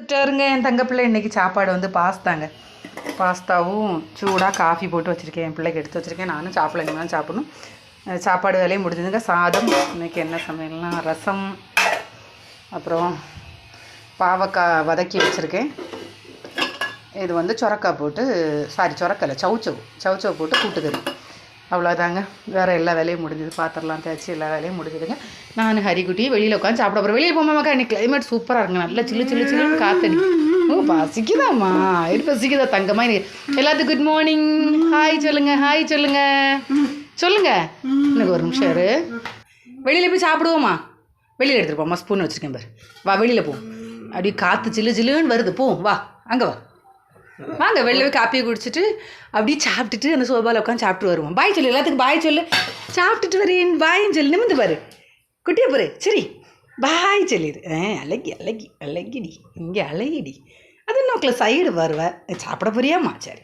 வந்துட்டாருங்க என் தங்க பிள்ளை இன்னைக்கு சாப்பாடு வந்து பாஸ்தாங்க. பாஸ்தாவும் சூடாக காஃபி போட்டு வச்சுருக்கேன். என் பிள்ளைக்கு எடுத்து வச்சுருக்கேன். நானும் சாப்பிடலாம் தான் சாப்பிடணும். சாப்பாடு வேலையும் முடிஞ்சதுங்க. சாதம் இன்றைக்கி என்ன சமையல்னா ரசம். அப்புறம் பாவக்காய் வதக்கி வச்சுருக்கேன். இது வந்து சொரக்காய் போட்டு சாரி சொரக்கலை சவுச்சவ் சவுச்சவு போட்டு கூட்டுக்கறி. அவ்வளோதாங்க வேறு எல்லா வேலையும் முடிஞ்சது. பாத்திரலாம் தேய்ச்சி எல்லா வேலையும் முடிஞ்சதுங்க. நான் ஹரிக்குட்டி வெளியில் உட்காந்து சாப்பிட போகிறேன் வெளியே போமாக்கா இன்னைக்கு கிளைமேட் சூப்பராக இருக்குங்க. நல்லா சில்லு சில்லு சில்லுன்னு காத்தடி ஓ பசிக்குதாம்மா. இது பசிக்குதா தங்கம்மா? இன்னைக்கு எல்லாத்துக்கும் குட் மார்னிங் ஹாய் சொல்லுங்கள் ஹாய் சொல்லுங்கள் சொல்லுங்கள் எனக்கு ஒரு நிமிஷம் இரு. வெளியில் போய் சாப்பிடுவோமா வெளியில் எடுத்துகிட்டு போம்மா ஸ்பூன் வச்சுருக்கேன் பாரு. வா வெளியில் போ. அப்படியே காற்று சில்லு சில்லுன்னு வருது. போ வா அங்கே வா. வாங்க வெளில போய் காப்பியை குடிச்சிட்டு அப்படியே சாப்பிட்டுட்டு அந்த சோபாவில் உட்காந்து சாப்பிட்டு வருவோம். பாய் சொல்லு எல்லாத்துக்கும் பாய் சொல்லு. சாப்பிட்டுட்டு வரேன் பாயின்னு சொல்லி நிமிந்து பாரு. குட்டியை பாரு சரி. பாய் சொல்லிடு ஆ அழகி அழகி அழகிடி இங்கே அழகிடி. அது நோக்கில் சைடு வருவேன் சாப்பிட போறியாம்மா? சரி.